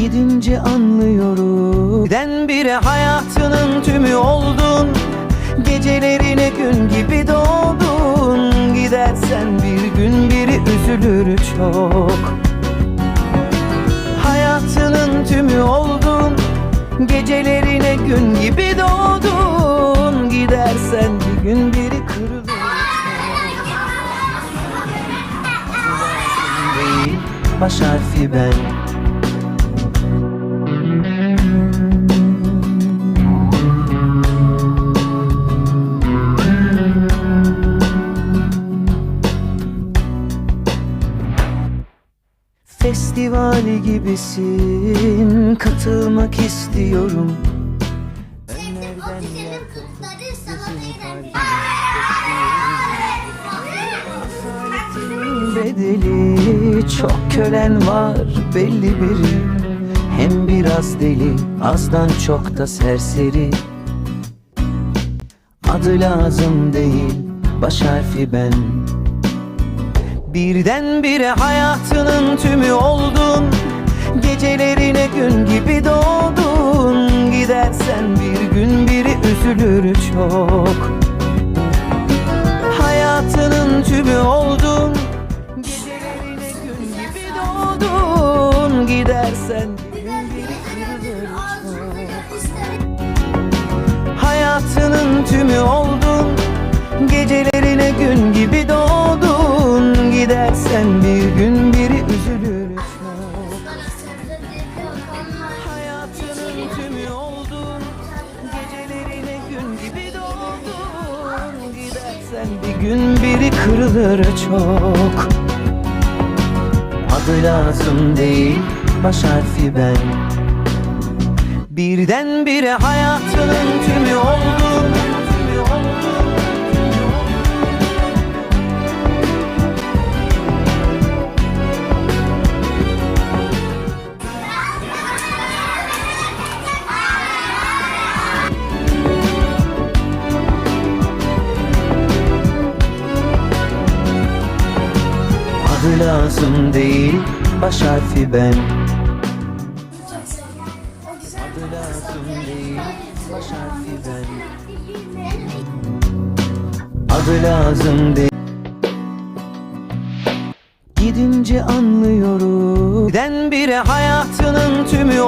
Gidince anlıyorum. Birdenbire hayatının tümü oldun. Gecelerine gün gibi doğdun. Gidersen bir gün biri üzülür çok. Hayatının tümü oldun. Gecelerine gün gibi doğdun. Gidersen bir gün biri kırılır. Baş harfi ben Festivali gibisin. Katılmak istiyorum. Bedeli Çok kölen var belli biri Hem biraz deli azdan çok da serseri. Adı lazım değil baş harfi ben Birdenbire hayatının tümü oldun. Gecelerine gün gibi doğdun. Gidersen bir gün biri üzülür çok. Hayatının tümü oldun. Gecelerine gün gibi doğdun. Gidersen bir gün biri kırılır çok. Hayatının tümü oldun Gidersen bir gün biri üzülür. Hayatının tümü oldun Gecelerine gün gibi doğdun Gidersen bir gün biri kırılır çok. Adı lazım değil baş harfi ben. Birdenbire hayatının tümü oldun Adı lazım değil baş harfi ben. Adı lazım değil baş harfi ben. Adı lazım değil. Gidince anlıyorum. Birdenbire hayatının tümü